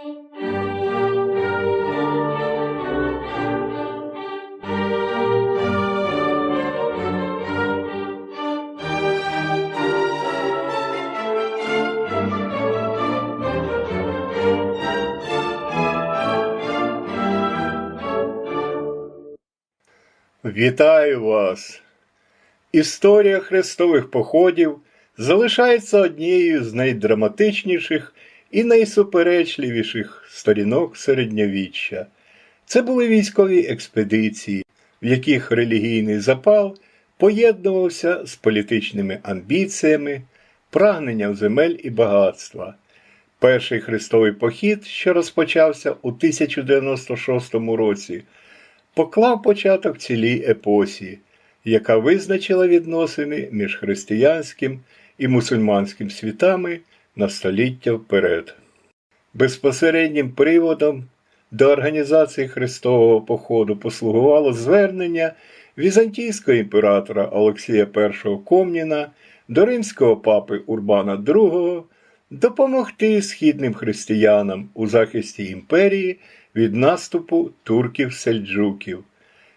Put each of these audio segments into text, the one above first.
Вітаю вас! Історія хрестових походів залишається однією з найдраматичніших і найсуперечливіших сторінок середньовіччя. Це були військові експедиції, в яких релігійний запал поєднувався з політичними амбіціями, прагненням земель і багатства. Перший хрестовий похід, що розпочався у 1096 році, поклав початок цілій епосі, яка визначила відносини між християнським і мусульманським світами на століття вперед. Безпосереднім приводом до організації Христового походу послугувало звернення візантійського імператора Олексія І Комніна до римського папи Урбана II допомогти східним християнам у захисті імперії від наступу турків-сельджуків.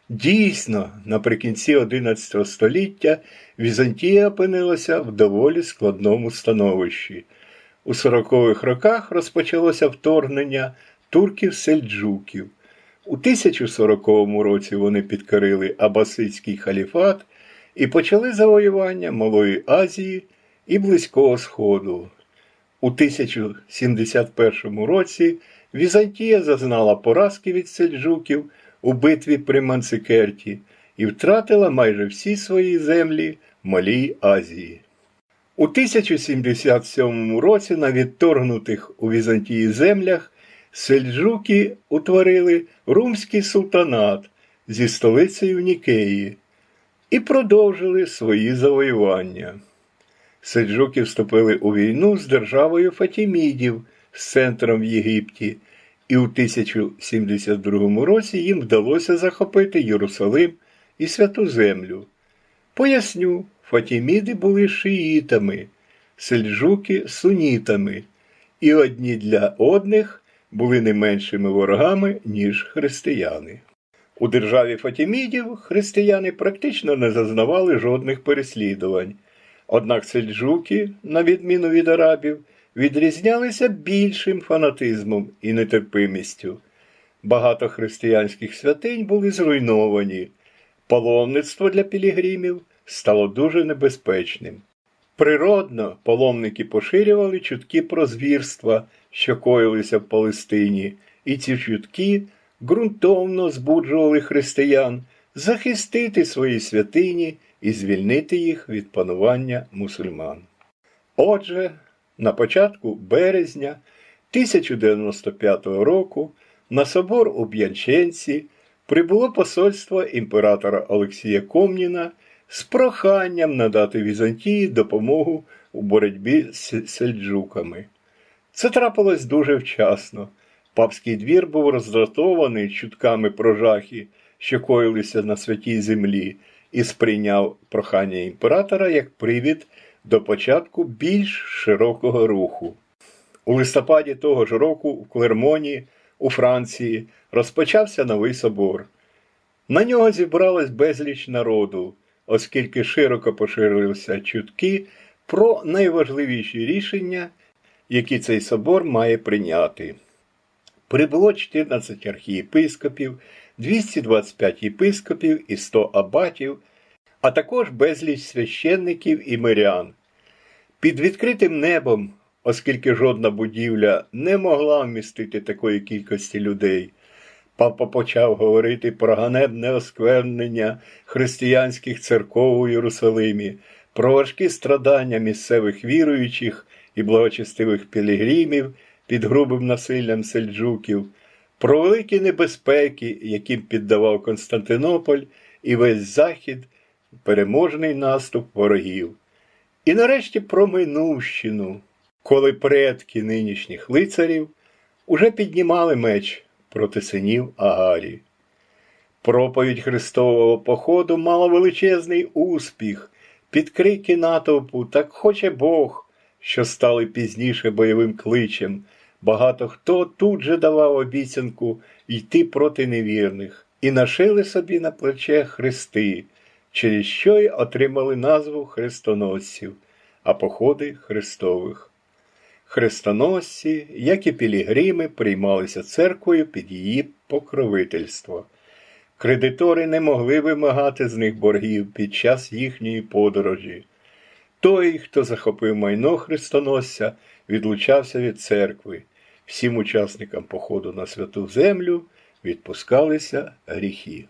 Дійсно, наприкінці XI століття Візантія опинилася в доволі складному становищі. У 40-х роках розпочалося вторгнення турків-сельджуків. У 1040 році вони підкорили Абасидський халіфат і почали завоювання Малої Азії і Близького Сходу. У 1071 році Візантія зазнала поразки від сельджуків у битві при Манцикерті і втратила майже всі свої землі в Малій Азії. У 1077 році на відторгнутих у Візантії землях сельджуки утворили Румський султанат зі столицею Нікеї і продовжили свої завоювання. Сельджуки вступили у війну з державою Фатімідів з центром в Єгипті, і у 1072 році їм вдалося захопити Єрусалим і Святу Землю. Поясню, Фатіміди були шиїтами, сельджуки сунітами, і одні для одних були не меншими ворогами, ніж християни. У державі Фатімідів християни практично не зазнавали жодних переслідувань. Однак сельджуки, на відміну від арабів, відрізнялися більшим фанатизмом і нетерпимістю. Багато християнських святинь були зруйновані, паломництво для пілігримів стало дуже небезпечним. Природно, паломники поширювали чутки про звірства, що коїлися в Палестині, і ці чутки ґрунтовно збуджували християн захистити свої святині і звільнити їх від панування мусульман. Отже, на початку березня 1095 року на собор у Б'янченці прибуло посольство імператора Олексія Комніна з проханням надати Візантії допомогу у боротьбі з сельджуками. Це трапилось дуже вчасно. Папський двір був роздратований чутками про жахи, що коїлися на святій землі, і сприйняв прохання імператора як привід до початку більш широкого руху. У листопаді того ж року в Клермоні, у Франції, розпочався новий собор. На нього зібралось безліч народу, оскільки широко поширилися чутки про найважливіші рішення, які цей собор має прийняти. Прибуло 14 архієпископів, 225 єпископів і 100 абатів а також безліч священників і мирян. Під відкритим небом, оскільки жодна будівля не могла вмістити такої кількості людей, папа почав говорити про ганебне осквернення християнських церков у Єрусалимі, про важкі страдання місцевих віруючих і благочестивих пілігримів під грубим насиллям сельджуків, про великі небезпеки, яким піддавав Константинополь і весь Захід переможний наступ ворогів. І нарешті про минувщину, коли предки нинішніх лицарів уже піднімали меч проти синів Агарі. Проповідь Христового походу мала величезний успіх, під крики натовпу так хоче Бог, що стали пізніше бойовим кличем. Багато хто тут же давав обіцянку йти проти невірних і нашили собі на плече хрести, через що й отримали назву хрестоносців, а походи Христових. Хрестоносці, як і пілігрими, приймалися церквою під її покровительство. Кредитори не могли вимагати з них боргів під час їхньої подорожі. Той, хто захопив майно хрестоносця, відлучався від церкви. Всім учасникам походу на святу землю відпускалися гріхи.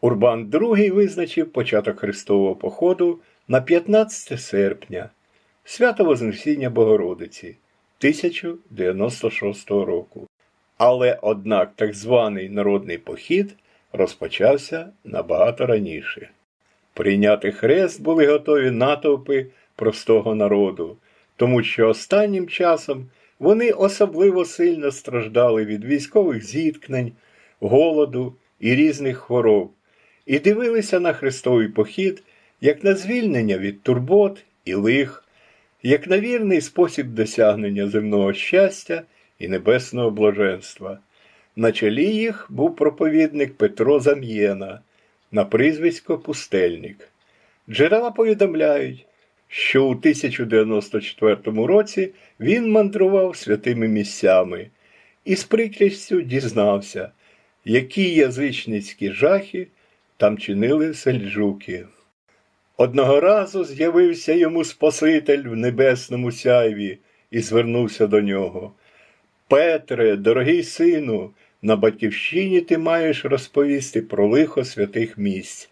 Урбан II визначив початок Христового походу на 15 серпня, свято Вознесіння Богородиці 1096 року. Але, однак, так званий народний похід розпочався набагато раніше. Прийняти хрест були готові натовпи простого народу, тому що останнім часом вони особливо сильно страждали від військових зіткнень, голоду і різних хвороб, і дивилися на хрестовий похід як на звільнення від турбот і лих, як на вірний спосіб досягнення земного щастя і небесного блаженства. На чолі їх був проповідник Петро Зам'єна на прізвисько Пустельник. Джерела повідомляють, що у 1094 році він мандрував святими місцями і з прикрістю дізнався, які язичницькі жахи там чинили сельджуки. Одного разу з'явився йому Спаситель в небесному сяйві і звернувся до нього. Петре, дорогий сину, на батьківщині ти маєш розповісти про лихо святих місць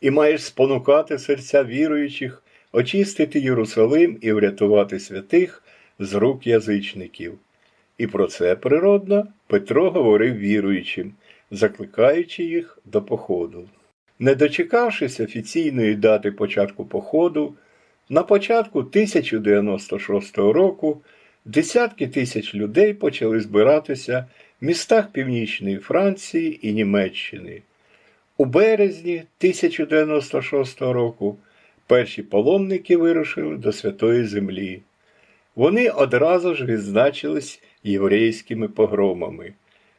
і маєш спонукати серця віруючих, очистити Єрусалим і врятувати святих з рук язичників. І про це природно Петро говорив віруючим, закликаючи їх до походу. Не дочекавшись офіційної дати початку походу, на початку 1096 року десятки тисяч людей почали збиратися в містах Північної Франції і Німеччини. У березні 1096 року перші паломники вирушили до Святої Землі. Вони одразу ж відзначились єврейськими погромами.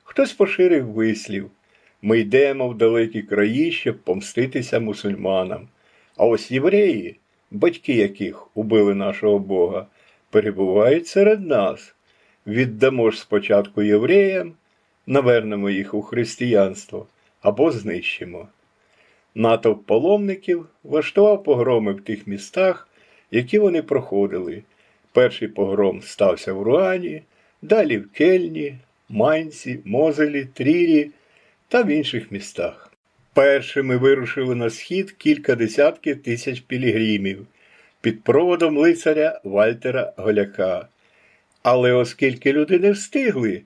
Хтось поширив вислів ми йдемо в далекі краї, щоб помститися мусульманам. А ось євреї, батьки яких убили нашого Бога, перебувають серед нас. Віддамо ж спочатку євреям, навернемо їх у християнство або знищимо. Натовп паломників влаштував погроми в тих містах, які вони проходили. Перший погром стався в Руані, далі в Кельні, Майнці, Мозелі, Трірі та в інших містах. Першими вирушили на схід кілька десятків тисяч пілігримів під проводом лицаря Вальтера Голяка. Але оскільки люди не встигли,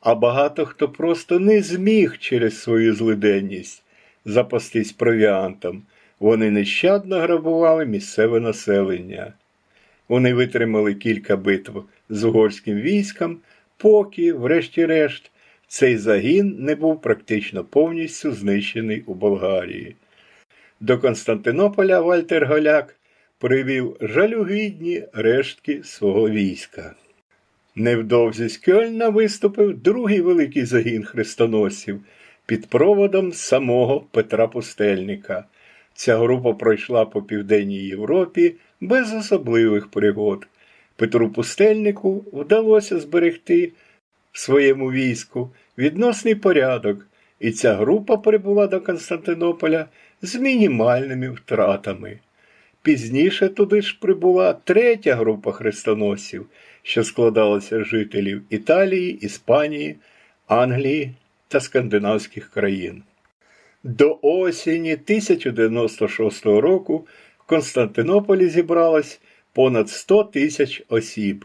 а багато хто просто не зміг через свою злиденність запастись провіантом, вони нещадно грабували місцеве населення. Вони витримали кілька битв з угорським військом, поки, врешті-решт, цей загін не був практично повністю знищений у Болгарії. До Константинополя Вальтер Голяк привів жалюгідні рештки свого війська. Невдовзі з Кьольна виступив другий великий загін хрестоносців під проводом самого Петра Пустельника. Ця група пройшла по Південній Європі без особливих пригод. Петру Пустельнику вдалося зберегти в своєму війську відносний порядок, і ця група прибула до Константинополя з мінімальними втратами. Пізніше туди ж прибула третя група хрестоносців, що складалася з жителів Італії, Іспанії, Англії та скандинавських країн. До осені 1096 року в Константинополі зібралось понад 100 тисяч осіб.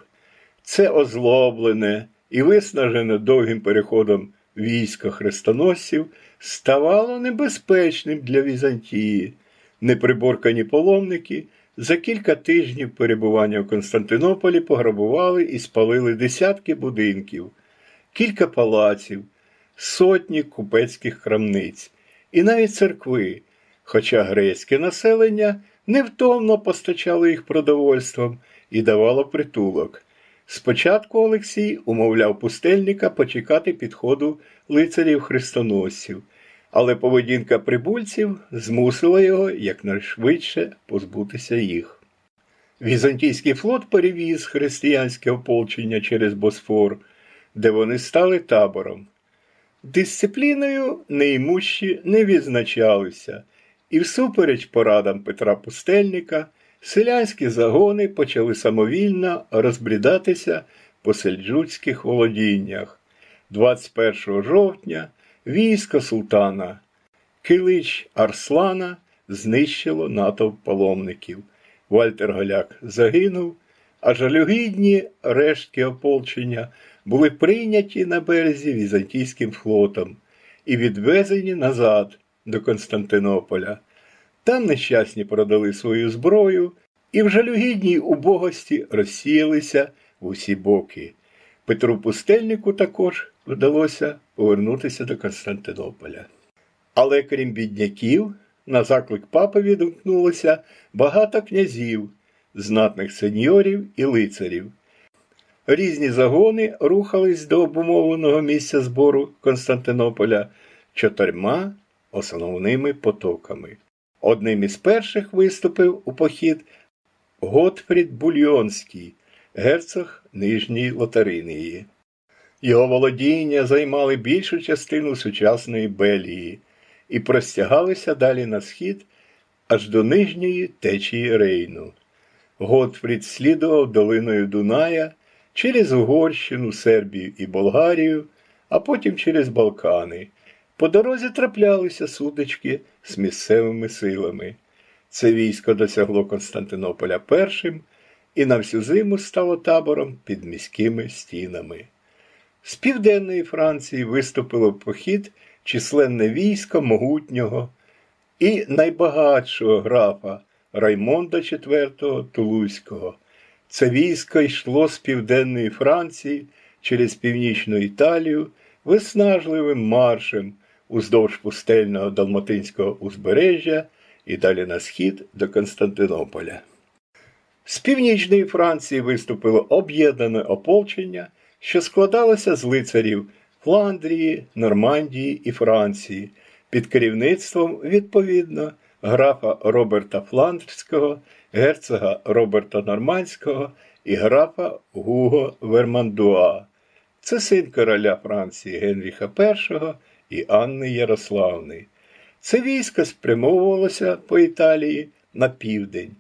Це озлоблене і виснажене довгим переходом війська хрестоносців ставало небезпечним для Візантії. Неприборкані паломники за кілька тижнів перебування в Константинополі пограбували і спалили десятки будинків, кілька палаців, сотні купецьких крамниць і навіть церкви, хоча грецьке населення невтомно постачало їх продовольством і давало притулок. Спочатку Олексій умовляв пустельника почекати підходу лицарів хрестоносців, але поведінка прибульців змусила його якнайшвидше позбутися їх. Візантійський флот перевіз християнське ополчення через Босфор, де вони стали табором. Дисципліною неймущі не відзначалися, і всупереч порадам Петра Пустельника селянські загони почали самовільно розбрідатися по сельджуцьких володіннях. 21 жовтня військо султана Килич Арслана знищило натовп паломників. Вальтер Голяк загинув, а жалюгідні рештки ополчення були прийняті на березі візантійським флотом і відвезені назад до Константинополя. Там нещасні продали свою зброю і в жалюгідній убогості розсіялися в усі боки. Петру Пустельнику також вдалося повернутися до Константинополя. Але крім бідняків, на заклик папи відгукнулося багато князів, знатних сеньорів і лицарів. Різні загони рухались до обумовленого місця збору Константинополя чотирма основними потоками. Одним із перших виступив у похід Готфрід Бульйонський, герцог Нижньої Лотаринії. Його володіння займали більшу частину сучасної Белії і простягалися далі на схід аж до нижньої течії Рейну. Готфрід слідував долиною Дуная через Угорщину, Сербію і Болгарію, а потім через Балкани. По дорозі траплялися судочки з місцевими силами. Це військо досягло Константинополя першим і на всю зиму стало табором під міськими стінами. З південної Франції виступило в похід численне військо могутнього і найбагатшого графа Раймонда IV Тулузького. Це військо йшло з південної Франції через північну Італію виснажливим маршем уздовж пустельного далматинського узбережжя і далі на схід до Константинополя. З північної Франції виступило об'єднане ополчення, що складалося з лицарів Фландрії, Нормандії і Франції під керівництвом, відповідно, графа Роберта Фландрського, герцога Роберта Нормандського і графа Гуго Вермандуа. Це син короля Франції Генріха І і Анни Ярославни. Це військо спрямовувалося по Італії на південь.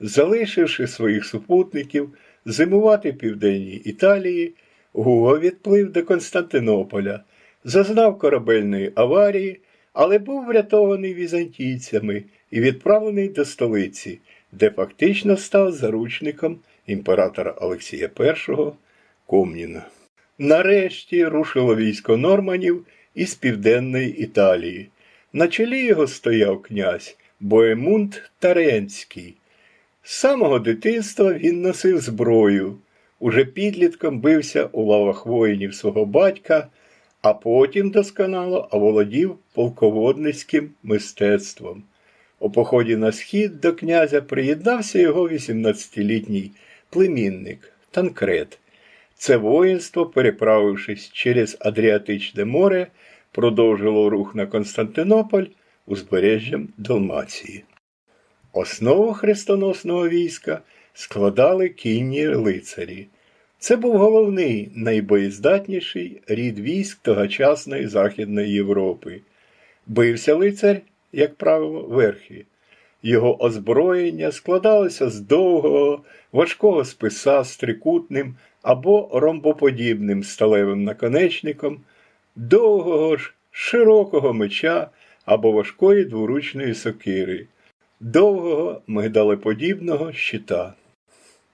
Залишивши своїх супутників зимувати в південній Італії, Гуго відплив до Константинополя, зазнав корабельної аварії, але був врятований візантійцями і відправлений до столиці, де фактично став заручником імператора Олексія І Комніна. Нарешті рушило військо Норманів із південної Італії. На чолі його стояв князь Боемунд Таренський. З самого дитинства він носив зброю, уже підлітком бився у лавах воїнів свого батька, а потім досконало оволодів полководницьким мистецтвом. У поході на схід до князя приєднався його 18-літній племінник Танкрет. Це воїнство, переправившись через Адріатичне море, продовжило рух на Константинополь узбережжям Далмації. Основу хрестоносного війська складали кінні лицарі. Це був головний найбоєздатніший рід військ тогочасної Західної Європи. Бився лицар, як правило, верхи. Його озброєння складалося з довгого, важкого списа з трикутним або ромбоподібним сталевим наконечником, довгого ж широкого меча або важкої дворучної сокири, довгого мигдалеподібного щита.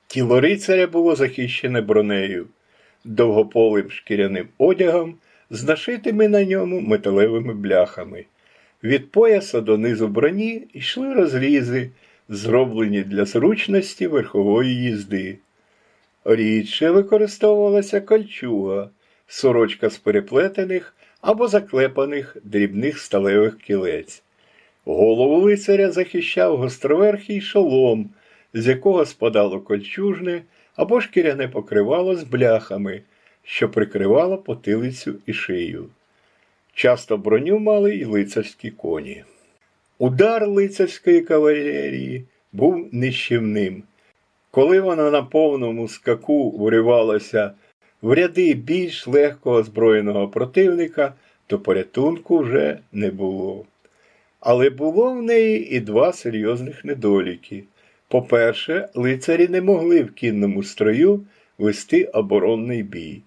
Тіло рицаря було захищене бронею, довгополим шкіряним одягом, з нашитими на ньому металевими бляхами. Від пояса до низу броні йшли розрізи, зроблені для зручності верхової їзди. Рідше використовувалася кольчуга, сорочка з переплетених або заклепаних дрібних сталевих кілець. Голову лицаря захищав гостроверхий шолом, з якого спадало кольчужне, або шкіряне покривало з бляхами, що прикривало потилицю і шию. Часто броню мали й лицарські коні. Удар лицарської кавалерії був нищівним. Коли вона на повному скаку вривалася в ряди більш легко озброєного противника, то порятунку вже не було. Але було в неї і два серйозних недоліки. По-перше, лицарі не могли в кінному строю вести оборонний бій.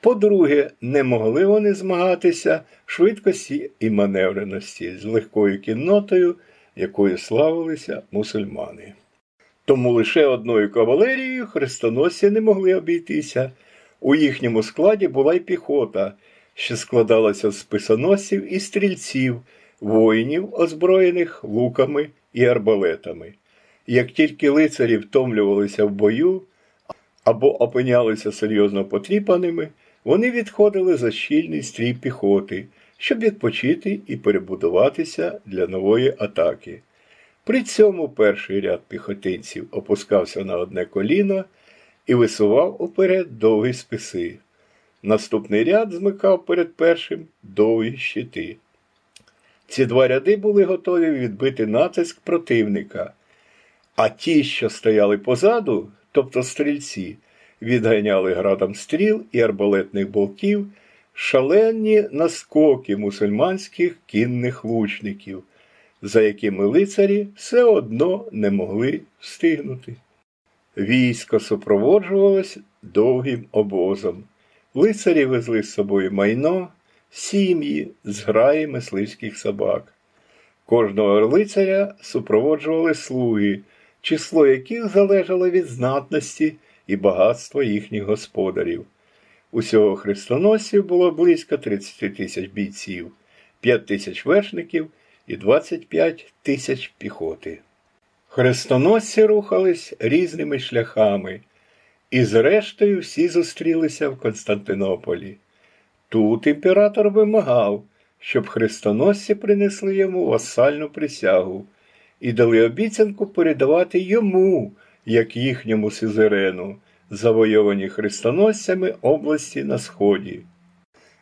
По-друге, не могли вони змагатися в швидкості і маневреності з легкою кіннотою, якою славилися мусульмани. Тому лише одною кавалерією хрестоносці не могли обійтися. У їхньому складі була й піхота, що складалася з списоносців і стрільців, воїнів, озброєних луками і арбалетами. Як тільки лицарі втомлювалися в бою або опинялися серйозно потріпаними, вони відходили за щільний стрій піхоти, щоб відпочити і перебудуватися для нової атаки. При цьому перший ряд піхотинців опускався на одне коліно і висував уперед довгі списи. Наступний ряд змикав перед першим довгі щити. Ці два ряди були готові відбити натиск противника, а ті, що стояли позаду, тобто стрільці, відганяли градом стріл і арбалетних болтів шалені наскоки мусульманських кінних лучників, за якими лицарі все одно не могли встигнути. Військо супроводжувалось довгим обозом. Лицарі везли з собою майно, сім'ї, зграї мисливських собак. Кожного лицаря супроводжували слуги, число яких залежало від знатності і багатства їхніх господарів. Усього хрестоносців було близько 30 тисяч бійців, 5 тисяч вершників і 25 тисяч піхоти. Хрестоносці рухались різними шляхами, і зрештою всі зустрілися в Константинополі. Тут імператор вимагав, щоб хрестоносці принесли йому васальну присягу і дали обіцянку передавати йому, як їхньому сюзерену, завойовані хрестоносцями області на сході.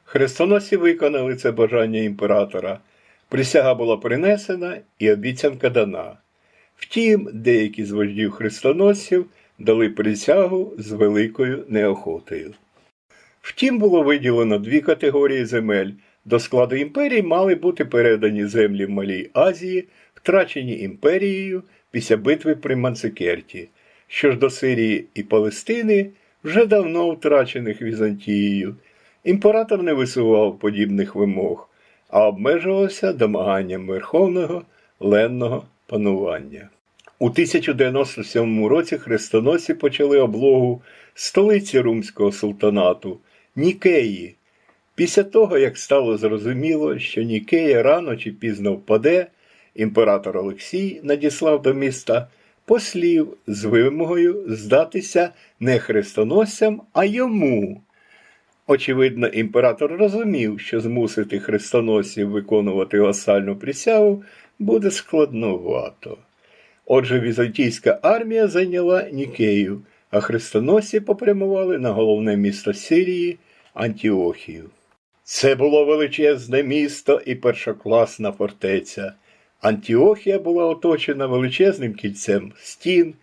Хрестоносці виконали це бажання імператора. Присяга була принесена і обіцянка дана. Втім, деякі з вождів хрестоносців дали присягу з великою неохотою. Втім, було виділено дві категорії земель. До складу імперії мали бути передані землі в Малій Азії, втрачені імперією після битви при Манцикерті, що ж до Сирії і Палестини, вже давно втрачених Візантією. Імператор не висував подібних вимог, а обмежувався домаганням верховного ленного панування. У 1097 році хрестоносці почали облогу столиці Румського султанату Нікеї. Після того, як стало зрозуміло, що Нікея рано чи пізно впаде, імператор Олексій надіслав до міста послів з вимогою здатися не хрестоносцям, а йому. Очевидно, імператор розумів, що змусити хрестоносців виконувати васальну присягу буде складновато. Отже, візантійська армія зайняла Нікею, а хрестоносці попрямували на головне місто Сирії Антіохію. Це було величезне місто і першокласна фортеця. Антіохія була оточена величезним кільцем стін,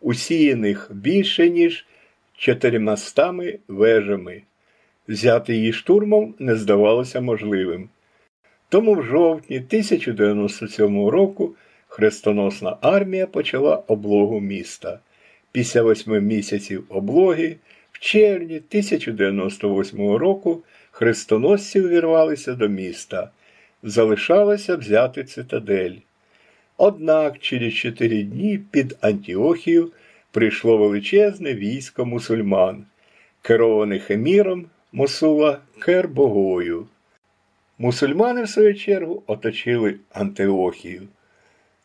усіяних більше, ніж чотирнастами вежами. Взяти її штурмом не здавалося можливим. Тому в жовтні 1097 року хрестоносна армія почала облогу міста. Після восьми місяців облоги, в червні 1098 року хрестоносці увірвалися до міста. Залишалося взяти цитадель. Однак через чотири дні під Антіохію прийшло величезне військо мусульман, кероване еміром Мосула Кербогою. Мусульмани, в свою чергу, оточили Антиохію.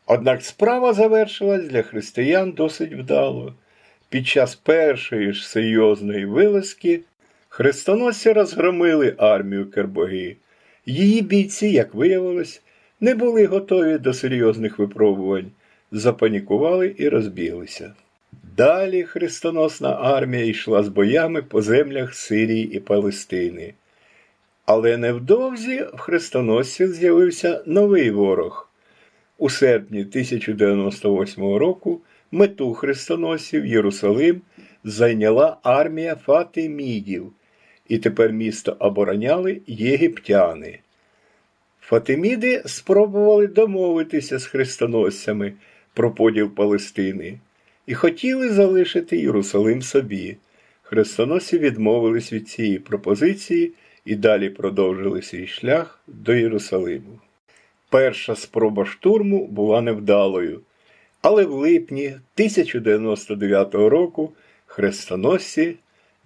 Однак справа завершилась для християн досить вдало. Під час першої ж серйозної вилазки хрестоносці розгромили армію Кербоги. Її бійці, як виявилось, не були готові до серйозних випробувань, запанікували і розбіглися. Далі хрестоносна армія йшла з боями по землях Сирії і Палестини. Але невдовзі в хрестоносцях з'явився новий ворог. У серпні 1098 року мету хрестоносців Єрусалим зайняла армія Фатимідів, і тепер місто обороняли єгиптяни. Фатиміди спробували домовитися з хрестоносцями про поділ Палестини і хотіли залишити Єрусалим собі. Хрестоносці відмовились від цієї пропозиції і далі продовжили свій шлях до Єрусалиму. Перша спроба штурму була невдалою, але в липні 1099 року хрестоносці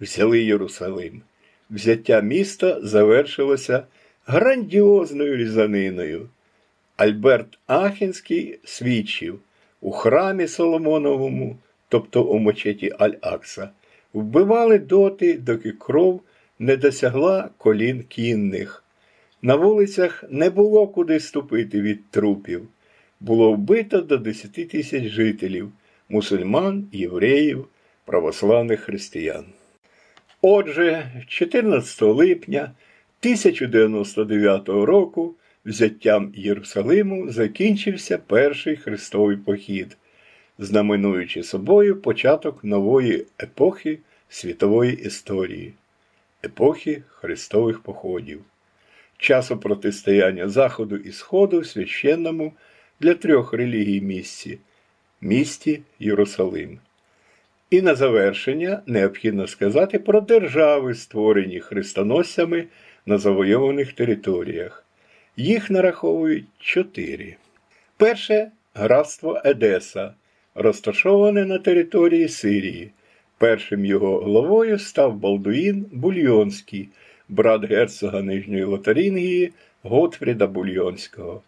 взяли Єрусалим. Взяття міста завершилося грандіозною різаниною. Альберт Ахінський свідчив у храмі Соломоновому, тобто у мечеті Аль-Акса, вбивали доти, доки кров не досягла колін кінних. На вулицях не було куди ступити від трупів. Було вбито до 10 тисяч жителів, мусульман, євреїв, православних християн. Отже, 14 липня 1099 року взяттям Єрусалиму закінчився перший хрестовий похід, знаменуючи собою початок нової епохи світової історії, епохи хрестових походів, часу протистояння Заходу і Сходу священному для трьох релігій місці місті Єрусалим. І на завершення необхідно сказати про держави, створені хрестоносцями на завойованих територіях. Їх нараховують чотири. Перше графство Едеса, розташоване на території Сирії. Першим його головою став Балдуїн Бульйонський, брат герцога Нижньої Лотарінгії Готфріда Бульйонського.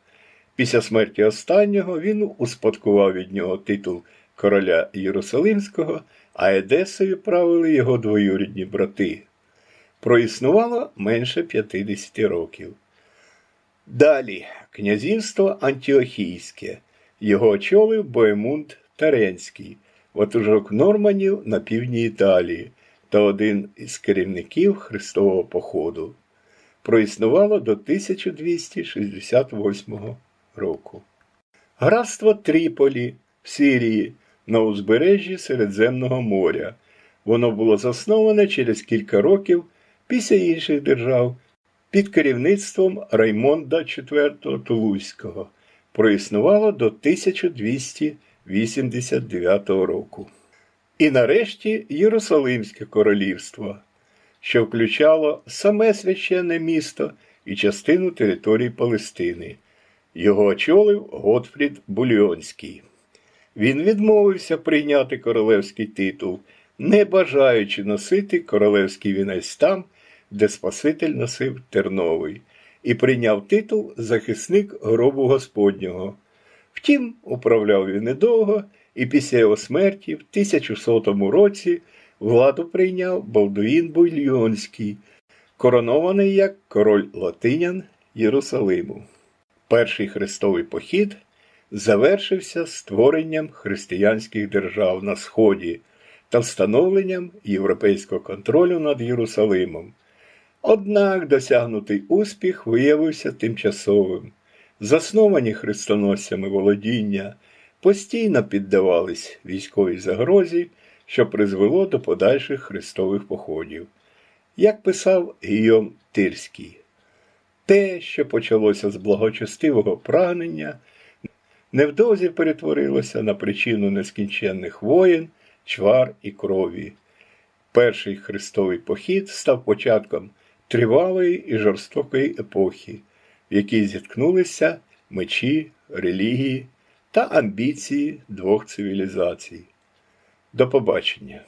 Після смерті останнього він успадкував від нього титул короля Єрусалимського, а Едесою правили його двоюрідні брати. Проіснувало менше 50 років. Далі князівство Антіохійське. Його очолив Боемунд Таренський, ватужок Норманів на півдні Італії та один із керівників Христового походу. Проіснувало до 1268 року. Графство Тріполі в Сирії на узбережжі Середземного моря. Воно було засноване через кілька років після інших держав під керівництвом Раймонда IV Тулузького. Проіснувало до 1289 року. І нарешті Єрусалимське королівство, що включало саме священне місто і частину території Палестини. Його очолив Готфрід Бульйонський. Він відмовився прийняти королевський титул, не бажаючи носити королевський вінець там, де Спаситель носив терновий, і прийняв титул захисник гробу Господнього. Втім, управляв він недовго, і після його смерті, в 1100 році, владу прийняв Балдуїн Бульйонський, коронований як король Латинян Єрусалиму. Перший хрестовий похід завершився створенням християнських держав на Сході та встановленням європейського контролю над Єрусалимом. Однак досягнутий успіх виявився тимчасовим. Засновані хрестоносцями володіння постійно піддавались військовій загрозі, що призвело до подальших хрестових походів. Як писав Гійом Тирський, те, що почалося з благочестивого прагнення, невдовзі перетворилося на причину нескінченних воєн, чвар і крові. Перший хрестовий похід став початком тривалої і жорстокої епохи, в якій зіткнулися мечі, релігії та амбіції двох цивілізацій. До побачення!